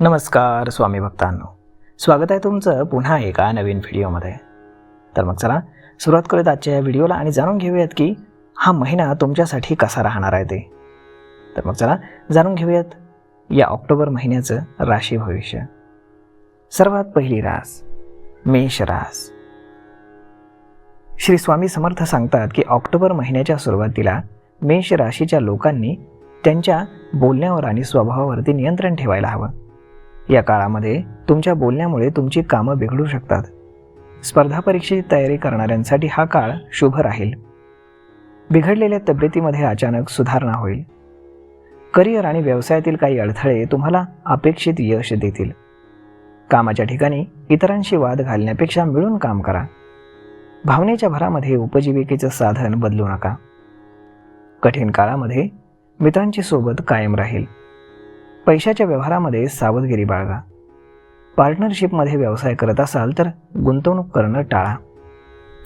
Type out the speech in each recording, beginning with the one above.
नमस्कार स्वामी भक्तांनो. स्वागत आहे तुमचं पुन्हा एका नवीन व्हिडिओमध्ये. तर मग चला सुरुवात करूयात आजच्या या व्हिडिओला आणि जाणून घेऊयात की हा महिना तुमच्यासाठी कसा राहणार आहे ते. तर मग चला जाणून घेऊयात या ऑक्टोबर महिन्याचं राशी भविष्य. सर्वात पहिली रास मेष रास. श्री स्वामी समर्थ सांगतात की ऑक्टोबर महिन्याच्या सुरुवातीला मेष राशीच्या लोकांनी त्यांच्या बोलण्यावर आणि स्वभावावरती नियंत्रण ठेवायला हवं. या काळामध्ये तुमच्या बोलण्यामुळे तुमची कामं बिघडू शकतात. स्पर्धा परीक्षेची तयारी करणाऱ्यांसाठी हा काळ शुभ राहील. बिघडलेल्या तब्येतीमध्ये अचानक सुधारणा होईल. करिअर आणि व्यवसायातील काही अडथळे तुम्हाला अपेक्षित यश देतील. कामाच्या ठिकाणी इतरांशी वाद घालण्यापेक्षा मिळून काम करा. भावनेच्या भरामध्ये उपजीविकेचं साधन बदलू नका. कठीण काळामध्ये मित्रांची सोबत कायम राहील. पैशाच्या व्यवहारामध्ये सावधगिरी बाळगा. पार्टनरशिपमध्ये व्यवसाय करत असाल तर गुंतवणूक करणं टाळा.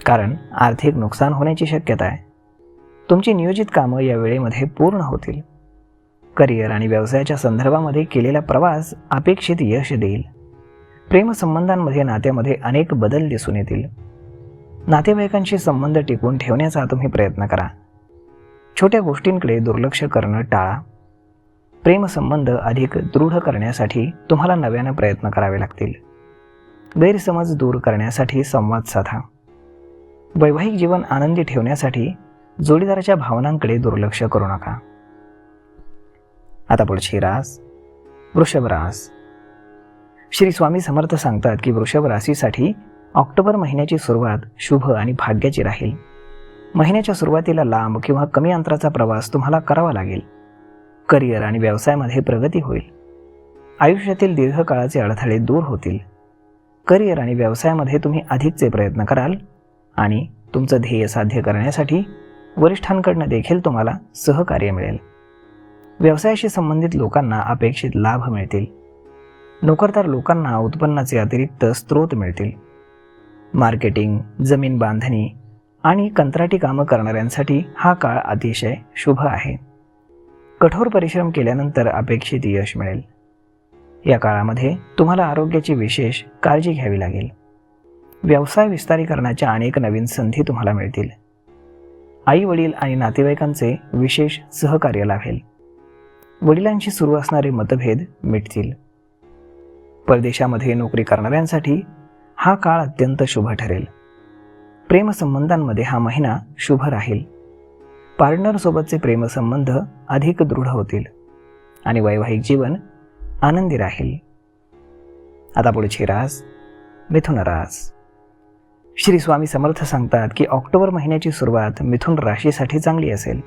कारण आर्थिक नुकसान होण्याची शक्यता आहे. तुमची नियोजित कामं या वेळेमध्ये पूर्ण होतील. करिअर आणि व्यवसायाच्या संदर्भामध्ये केलेला प्रवास अपेक्षित यश देईल. प्रेमसंबंधांमध्ये नात्यामध्ये अनेक बदल दिसून येतील. नातेवाईकांशी संबंध टिकवून ठेवण्याचा तुम्ही प्रयत्न करा. छोट्या गोष्टींकडे दुर्लक्ष करणं टाळा. प्रेमसंबंध अधिक दृढ करण्यासाठी तुम्हाला नव्यानं प्रयत्न करावे लागतील. गैरसमज दूर करण्यासाठी संवाद साधा. वैवाहिक जीवन आनंदी ठेवण्यासाठी जोडीदाराच्या भावनांकडे दुर्लक्ष करू नका. आता पुढची रास. वृषभ रास. श्री स्वामी समर्थ सांगतात की वृषभ राशीसाठी ऑक्टोबर महिन्याची सुरुवात शुभ आणि भाग्याची राहील. महिन्याच्या सुरुवातीला लांब किंवा कमी अंतराचा प्रवास तुम्हाला करावा लागेल. करिअर आणि व्यवसायामध्ये प्रगती होईल. आयुष्यातील दीर्घकाळाचे अडथळे दूर होतील. करिअर आणि व्यवसायामध्ये तुम्ही अधिकचे प्रयत्न कराल आणि तुमचं ध्येय साध्य करण्यासाठी वरिष्ठांकडनं देखील तुम्हाला सहकार्य मिळेल. व्यवसायाशी संबंधित लोकांना अपेक्षित लाभ मिळतील. नोकरदार लोकांना उत्पन्नाचे अतिरिक्त स्रोत मिळतील. मार्केटिंग जमीन बांधणी आणि कंत्राटी कामं करणाऱ्यांसाठी हा काळ अतिशय शुभ आहे. कठोर परिश्रम केल्यानंतर अपेक्षित यश मिळेल. या काळामध्ये तुम्हाला आरोग्याची विशेष काळजी घ्यावी लागेल. व्यवसाय विस्तारीकरणाच्या अनेक नवीन संधी तुम्हाला मिळतील. आई वडील आणि नातेवाईकांचे विशेष सहकार्य लाभेल. वडिलांशी सुरू असणारे मतभेद मिटतील. परदेशामध्ये नोकरी करणाऱ्यांसाठी हा काळ अत्यंत शुभ ठरेल. प्रेमसंबंधांमध्ये हा महिना शुभ राहील. पार्टनरसोबतचे प्रेमसंबंध अधिक दृढ होतील आणि वैवाहिक जीवन आनंदी राहील. आता पुढची रास मिथुन रास. श्री स्वामी समर्थ सांगतात की ऑक्टोबर महिन्याची सुरुवात मिथुन राशीसाठी चांगली असेल.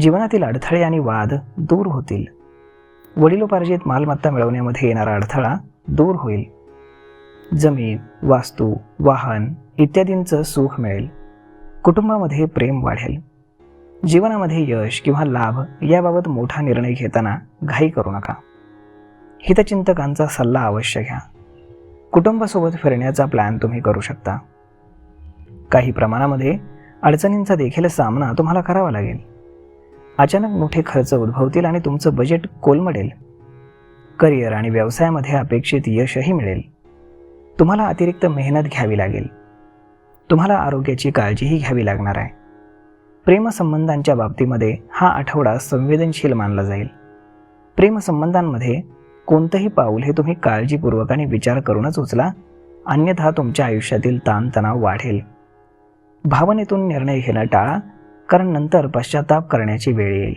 जीवनातील अडथळे आणि वाद दूर होतील. वडिलोपार्जित मालमत्ता मिळवण्यामध्ये येणारा अडथळा दूर होईल. जमीन वास्तू वाहन इत्यादींचं सुख मिळेल. कुटुंबामध्ये प्रेम वाढेल. जीवनामध्ये यश किंवा लाभ याबाबत मोठा निर्णय घेताना घाई करू नका. हितचिंतकांचा सल्ला अवश्य घ्या. कुटुंबासोबत फिरण्याचा प्लॅन तुम्ही करू शकता. काही प्रमाणामध्ये अडचणींचा देखील सामना तुम्हाला करावा लागेल. अचानक मोठे खर्च उद्भवतील आणि तुमचं बजेट कोलमडेल. करिअर आणि व्यवसायामध्ये अपेक्षित यशही मिळेल. तुम्हाला अतिरिक्त मेहनत घ्यावी लागेल. तुम्हाला आरोग्याची काळजीही घ्यावी लागणार आहे. प्रेमसंबंधांच्या बाबतीमध्ये हा आठवडा संवेदनशील मानला जाईल. प्रेमसंबंधांमध्ये कोणतंही पाऊल हे तुम्ही काळजीपूर्वक आणि विचार करूनच उचला अन्यथा तुमच्या आयुष्यातील ताणतणाव वाढेल. भावनेतून निर्णय घेणं टाळा कारण नंतर पश्चाताप करण्याची वेळ येईल.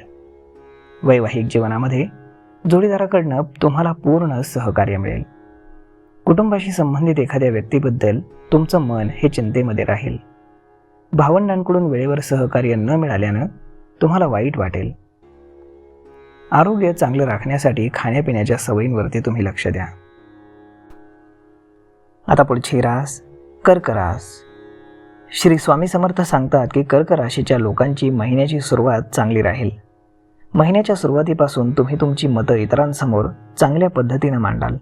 वैवाहिक जीवनामध्ये जोडीदाराकडनं तुम्हाला पूर्ण सहकार्य मिळेल. कुटुंबाशी संबंधित एखाद्या व्यक्तीबद्दल तुमचं मन हे चिंतेमध्ये राहील. भावंडांकडून वेळेवर सहकार्य न मिळाल्यानं तुम्हाला वाईट वाटेल. आरोग्य चांगलं राखण्यासाठी खाण्यापिण्याच्या सवयींवरती तुम्ही लक्ष द्या. आता पुढची रास कर्क रास श्री स्वामी समर्थ सांगतात की कर्क राशीच्या लोकांची महिन्याची सुरुवात चांगली राहील. महिन्याच्या सुरुवातीपासून तुम्ही तुमची मतं इतरांसमोर चांगल्या पद्धतीनं मांडाल.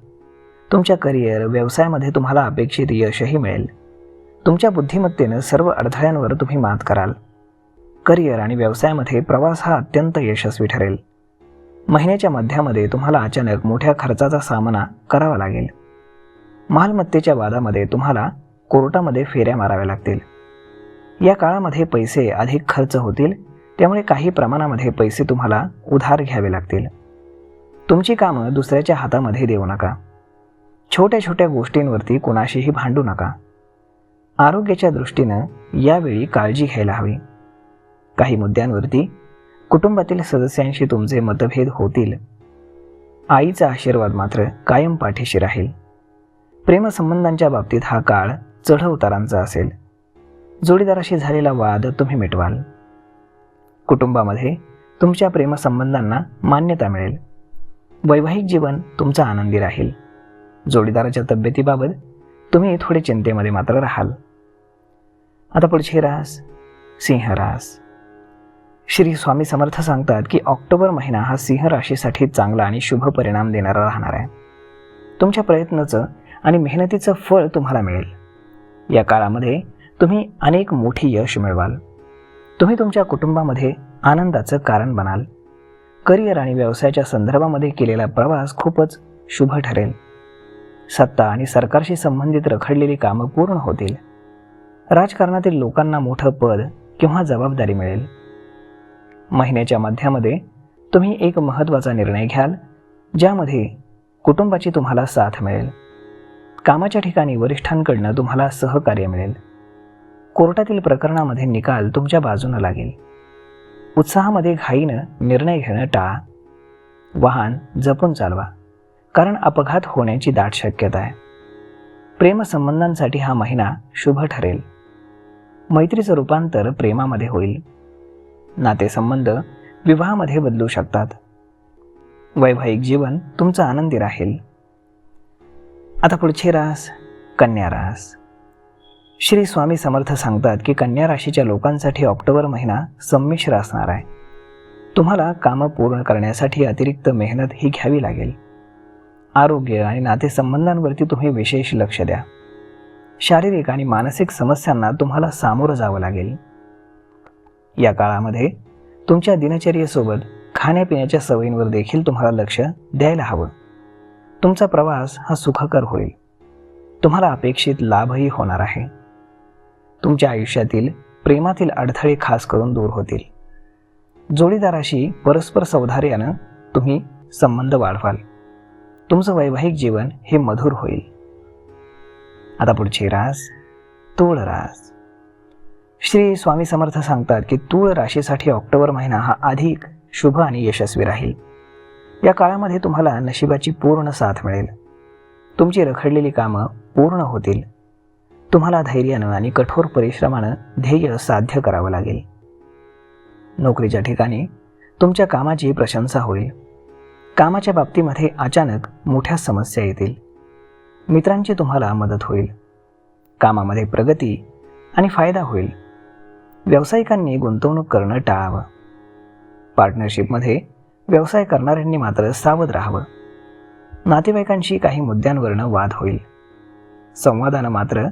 तुमच्या करिअर व्यवसायामध्ये तुम्हाला अपेक्षित यशही मिळेल. तुमच्या बुद्धिमत्तेनं सर्व अडथळ्यांवर तुम्ही मात कराल. करिअर आणि व्यवसायामध्ये प्रवास हा अत्यंत यशस्वी ठरेल. महिन्याच्या मध्यामध्ये तुम्हाला अचानक मोठ्या खर्चाचा सामना करावा लागेल. मालमत्तेच्या वादामध्ये तुम्हाला कोर्टामध्ये फेऱ्या माराव्या लागतील. या काळामध्ये पैसे अधिक खर्च होतील त्यामुळे काही प्रमाणामध्ये पैसे तुम्हाला उधार घ्यावे लागतील. तुमची कामं दुसऱ्याच्या हातामध्ये देऊ नका. छोट्या छोट्या गोष्टींवरती कुणाशीही भांडू नका. आरोग्याच्या दृष्टीनं यावेळी काळजी घ्यायला हवी. काही मुद्द्यांवरती कुटुंबातील सदस्यांशी तुमचे मतभेद होतील. आईचा आशीर्वाद मात्र कायम पाठीशी राहील. प्रेमसंबंधांच्या बाबतीत हा काळ चढउतारांचा असेल. जोडीदाराशी झालेला वाद तुम्ही मिटवाल. कुटुंबामध्ये तुमच्या प्रेमसंबंधांना मान्यता मिळेल. वैवाहिक जीवन तुमचं आनंदी राहील. जोडीदाराच्या तब्येतीबाबत तुम्ही थोडे चिंतेमध्ये मात्र राहाल. आता पुढची रास. सिंह रास. श्री स्वामी समर्थ सांगतात की ऑक्टोबर महिना हा सिंह राशीसाठी चांगला आणि शुभ परिणाम देणारा राहणार आहे. तुमच्या प्रयत्नाचं आणि मेहनतीचं फळ तुम्हाला मिळेल. या काळामध्ये तुम्ही अनेक मोठी यश मिळवाल. तुम्ही तुमच्या कुटुंबामध्ये आनंदाचं कारण बनाल. करिअर आणि व्यवसायाच्या संदर्भामध्ये केलेला प्रवास खूपच शुभ ठरेल. सत्ता आणि सरकारशी संबंधित रखडलेली कामं पूर्ण होतील. राजकारणातील लोकांना मोठं पद किंवा जबाबदारी मिळेल. महिन्याच्या मध्यामध्ये तुम्ही एक महत्त्वाचा निर्णय घ्याल ज्यामध्ये कुटुंबाची तुम्हाला साथ मिळेल. कामाच्या ठिकाणी वरिष्ठांकडनं तुम्हाला सहकार्य मिळेल. कोर्टातील प्रकरणामध्ये निकाल तुमच्या बाजूनं लागेल. उत्साहामध्ये घाईनं निर्णय घेणं टाळा. वाहन जपून चालवा कारण अपघात होण्याची दाट शक्यता आहे. प्रेमसंबंधांसाठी हा महिना शुभ ठरेल. मैत्रीचं रूपांतर प्रेमामध्ये होईल. नातेसंबंध विवाहामध्ये बदलू शकतात. वैवाहिक जीवन तुमचं आनंदी राहील. आता पुढचे रास कन्या रास. श्री स्वामी समर्थ सांगतात की कन्या राशीच्या लोकांसाठी ऑक्टोबर महिना संमिश्र असणार आहे. तुम्हाला कामं पूर्ण करण्यासाठी अतिरिक्त मेहनत ही घ्यावी लागेल. आरोग्य आणि नातेसंबंधांवरती तुम्ही विशेष लक्ष द्या. शारीरिक आणि मानसिक समस्यांना तुम्हाला सामोरं जावं लागेल. या काळामध्ये तुमच्या दिनचर्येसोबत खाण्यापिण्याच्या सवयींवर देखील तुम्हाला लक्ष द्यायला हवं. तुमचा प्रवास हा सुखकर होईल. तुम्हाला अपेक्षित लाभही होणार आहे. तुमच्या आयुष्यातील प्रेमातील अडथळे खास करून दूर होतील. जोडीदाराशी परस्पर सौधार्यानं तुम्ही संबंध वाढवाल. तुमचं वैवाहिक जीवन हे मधुर होईल. आता पुढची रास तूळ रास. श्री स्वामी समर्थ सांगतात की तूळ राशीसाठी ऑक्टोबर महिना हा अधिक शुभ आणि यशस्वी राहील. या काळामध्ये तुम्हाला नशिबाची पूर्ण साथ मिळेल. तुमची रखडलेली कामं पूर्ण होतील. तुम्हाला धैर्यानं आणि कठोर परिश्रमानं ध्येय साध्य करावं लागेल. नोकरीच्या ठिकाणी तुमच्या कामाची प्रशंसा होईल. कामाच्या बाबतीमध्ये अचानक मोठ्या समस्या येतील. मित्रांची तुम्हाला मदत होईल. कामामध्ये प्रगती आणि फायदा होईल. व्यावसायिकांनी गुंतवणूक करणं टाळावं. पार्टनरशिपमध्ये व्यवसाय करणाऱ्यांनी मात्र सावध राहावं. नातेवाईकांशी काही मुद्द्यांवरनं वाद होईल. संवादानं मात्र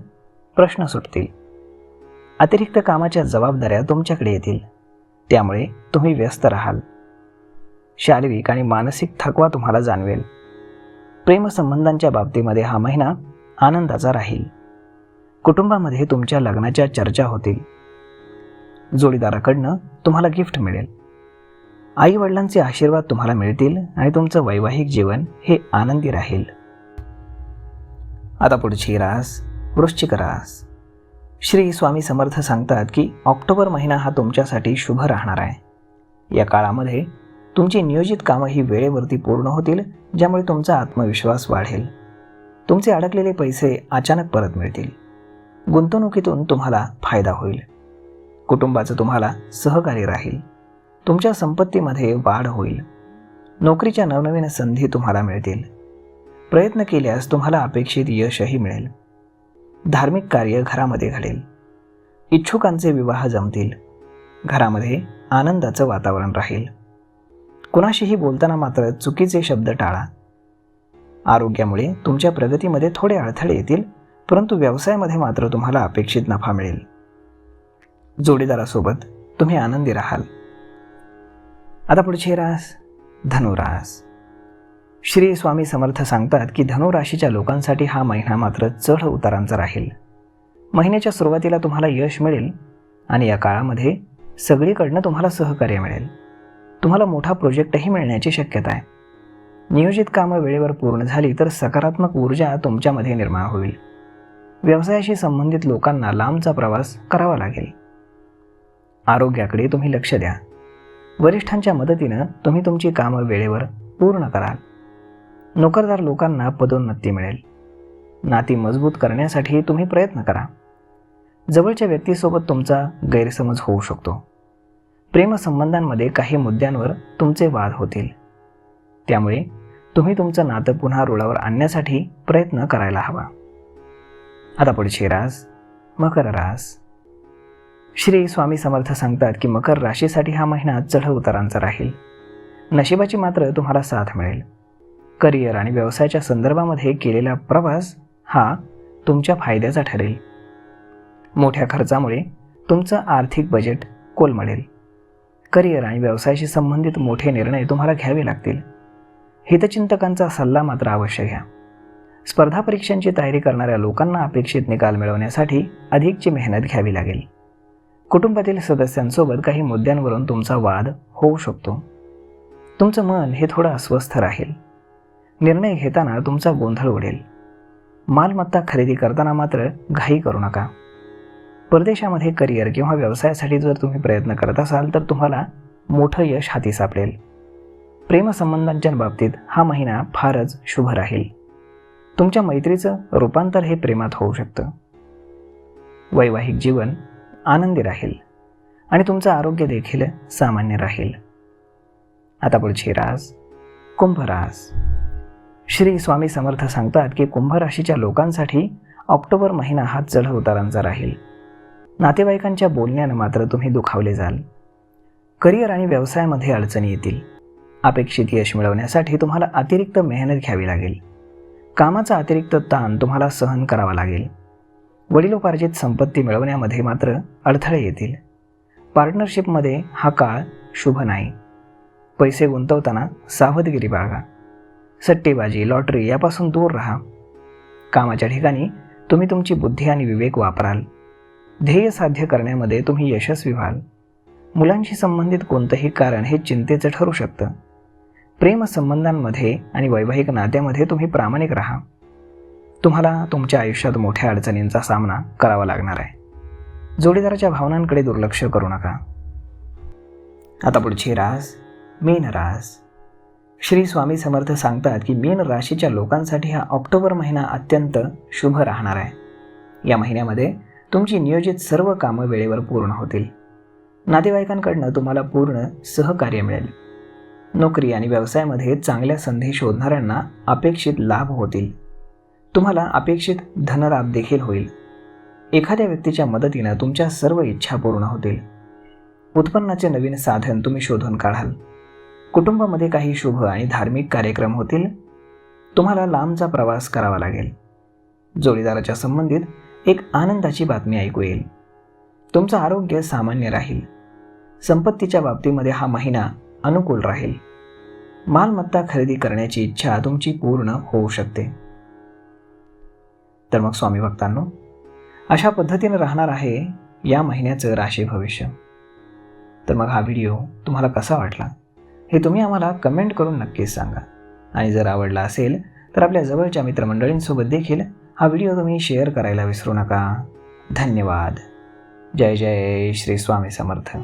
प्रश्न सुटतील. अतिरिक्त कामाच्या जबाबदाऱ्या तुमच्याकडे येतील. त्यामुळे तुम्ही व्यस्त राहाल. शारीरिक आणि मानसिक थकवा तुम्हाला जाणवेल. प्रेमसंबंधांच्या बाबतीमध्ये हा महिना आनंदाचा राहील. कुटुंबामध्ये तुमच्या लग्नाच्या चर्चा होतील. जोडीदाराकडनं तुम्हाला गिफ्ट मिळेल. आई वडिलांचे आशीर्वाद तुम्हाला मिळतील आणि तुमचं वैवाहिक जीवन हे आनंदी राहील. आता पुढची रास वृश्चिक रास. श्री स्वामी समर्थ सांगतात की ऑक्टोबर महिना हा तुमच्यासाठी शुभ राहणार आहे. या काळामध्ये तुमची नियोजित कामं ही वेळेवरती पूर्ण होतील ज्यामुळे तुमचा आत्मविश्वास वाढेल. तुमचे अडकलेले पैसे अचानक परत मिळतील. गुंतवणुकीतून तुम्हाला फायदा होईल. कुटुंबाचं तुम्हाला सहकार्य राहील. तुमच्या संपत्तीमध्ये वाढ होईल. नोकरीच्या नवनवीन संधी तुम्हाला मिळतील. प्रयत्न केल्यास तुम्हाला अपेक्षित यशही मिळेल. धार्मिक कार्य घरामध्ये घडेल. इच्छुकांचे विवाह जमतील. घरामध्ये आनंदाचं वातावरण राहील. कुणाशीही बोलताना मात्र चुकीचे शब्द टाळा. आरोग्यामुळे तुमच्या प्रगतीमध्ये थोडे अडथळे येतील परंतु व्यवसायामध्ये मात्र तुम्हाला अपेक्षित नफा मिळेल. जोडीदारासोबत तुम्ही आनंदी राहाल. आता पुढची रास धनुरास. श्री स्वामी समर्थ सांगतात की धनुराशीच्या लोकांसाठी हा महिना मात्र चढ उतारांचा राहील. महिन्याच्या सुरुवातीला तुम्हाला यश मिळेल आणि या काळामध्ये सगळीकडनं तुम्हाला सहकार्य मिळेल. तुम्हाला मोठा प्रोजेक्टही मिळण्याची शक्यता आहे. नियोजित कामं वेळेवर पूर्ण झाली तर सकारात्मक ऊर्जा तुमच्यामध्ये निर्माण होईल. व्यवसायाशी संबंधित लोकांना लांबचा प्रवास करावा लागेल. आरोग्याकडे तुम्ही लक्ष द्या. वरिष्ठांच्या मदतीनं तुम्ही तुमची कामं वेळेवर पूर्ण कराल. नोकरदार लोकांना पदोन्नती मिळेल. नाती मजबूत करण्यासाठी तुम्ही प्रयत्न करा. जवळच्या व्यक्तीसोबत तुमचा गैरसमज होऊ शकतो. प्रेमसंबंधांमध्ये काही मुद्द्यांवर तुमचे वाद होतील. त्यामुळे तुम्ही तुमचं नातं पुन्हा रुळावर आणण्यासाठी प्रयत्न करायला हवा. आता पुढची रास मकर रास. श्री स्वामी समर्थ सांगतात की मकर राशीसाठी हा महिना चढ उतारांचा राहील. नशिबाची मात्र तुम्हाला साथ मिळेल. करिअर आणि व्यवसायाच्या संदर्भामध्ये केलेला प्रवास हा तुमच्या फायद्याचा ठरेल. मोठ्या खर्चामुळे तुमचं आर्थिक बजेट कोलमडेल. करिअर आणि व्यवसायाशी संबंधित मोठे निर्णय तुम्हाला घ्यावे लागतील. हितचिंतकांचा सल्ला मात्र अवश्य घ्या. स्पर्धा परीक्षांची तयारी करणाऱ्या लोकांना अपेक्षित निकाल मिळवण्यासाठी अधिकची मेहनत घ्यावी लागेल. कुटुंबातील सदस्यांसोबत काही मुद्द्यांवरून तुमचा वाद होऊ शकतो. तुमचं मन हे थोडं अस्वस्थ राहील. निर्णय घेताना तुमचा गोंधळ उडेल. मालमत्ता खरेदी करताना मात्र घाई करू नका. परदेशामध्ये करिअर किंवा व्यवसायासाठी जर तुम्ही प्रयत्न करत असाल तर तुम्हाला मोठं यश हाती सापडेल. प्रेमसंबंधांच्या बाबतीत हा महिना फारच शुभ राहील. तुमच्या मैत्रीचं रूपांतर हे प्रेमात होऊ शकतं. वैवाहिक जीवन आनंदी राहील आणि तुमचं आरोग्य देखील सामान्य राहील. आता पुढची रास कुंभ रास. श्री स्वामी समर्थ सांगतात की कुंभ राशीच्या लोकांसाठी ऑक्टोबर महिना हा चढ उतारांचा राहील. नातेवाईकांच्या बोलण्यानं मात्र तुम्ही दुखावले जाल. करिअर आणि व्यवसायामध्ये अडचणी येतील. अपेक्षित यश मिळवण्यासाठी तुम्हाला अतिरिक्त मेहनत घ्यावी लागेल. कामाचा अतिरिक्त ताण तुम्हाला सहन करावा लागेल. वडिलोपार्जित संपत्ती मिळवण्यामध्ये मात्र अडथळे येतील. पार्टनरशिपमध्ये हा काळ शुभ नाही. पैसे गुंतवताना सावधगिरी बाळगा. सट्टेबाजी लॉटरी यापासून दूर राहा. कामाच्या ठिकाणी तुम्ही तुमची बुद्धी आणि विवेक वापराल. ध्येय साध्य करण्यामध्ये तुम्ही यशस्वी व्हाल. मुलांशी संबंधित कोणतंही कारण हे चिंतेचं ठरू शकतं. प्रेमसंबंधांमध्ये आणि वैवाहिक नात्यामध्ये तुम्ही प्रामाणिक राहा. तुम्हाला तुमच्या आयुष्यात मोठ्या अडचणींचा सामना करावा लागणार आहे. जोडीदाराच्या भावनांकडे दुर्लक्ष करू नका. आता पुढची रास मीन रास. श्री स्वामी समर्थ सांगतात की मीन राशीच्या लोकांसाठी हा ऑक्टोबर महिना अत्यंत शुभ राहणार आहे. या महिन्यामध्ये तुमची नियोजित सर्व कामं वेळेवर पूर्ण होतील. नातेवाईकांकडनं तुम्हाला पूर्ण सहकार्य मिळेल. नोकरी आणि व्यवसायामध्ये चांगल्या संधी शोधणाऱ्यांना अपेक्षित लाभ होतील. तुम्हाला अपेक्षित धनलाभ देखील होईल. एखाद्या व्यक्तीच्या मदतीनं तुमच्या सर्व इच्छा पूर्ण होतील. उत्पन्नाचे नवीन साधन तुम्ही शोधून काढाल. कुटुंबामध्ये काही शुभ आणि धार्मिक कार्यक्रम होतील. तुम्हाला लांबचा प्रवास करावा लागेल. जोडीदाराच्या संबंधित एक आनंदाची बातमी ऐकू येईल. तुमचं आरोग्य सामान्य राहील. संपत्तीच्या बाबतीमध्ये हा महिना अनुकूल राहील. मालमत्ता खरेदी करण्याची इच्छा तुमची पूर्ण होऊ शकते. तर मग स्वामी भक्तांनो अशा पद्धतीनं राहणार आहे या महिन्याचं राशी भविष्य. तर मग हा व्हिडिओ तुम्हाला कसा वाटला? हे तुम्ही आम्हाला कमेंट करून नक्कीच सांगा. आणि जर आवडला असेल तर आपल्या जवळच्या मित्रमंडळींसोबत देखील हा व्हिडिओ तुम्ही शेअर करायला विसरू नका. धन्यवाद. जय जय श्री स्वामी समर्थ.